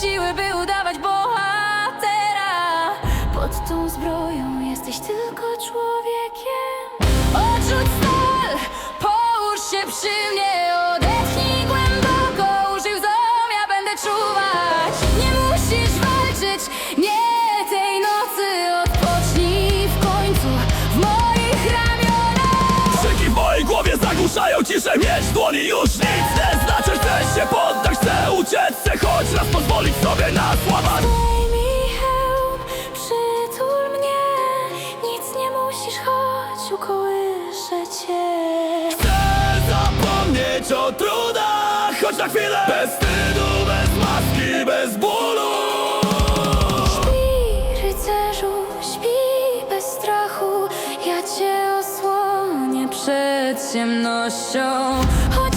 siły, by udawać bohatera. Pod tą zbroją jesteś tylko człowiekiem. Odrzuć stal, połóż się przy mnie ciszę Mieć w dłoni już nic nie znaczy. Chcę się poddać, chcę uciec Chcę choć raz pozwolić sobie na złamać Daj mi hełm, przytul mnie. Nic nie musisz, chodź ukołyszę cię. Chcę zapomnieć o trudach Choć na chwilę. Bez wstydu, bez maski, bez bólu темно, що.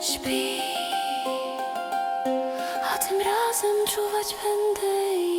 Śpi, a tym razem czuwać będę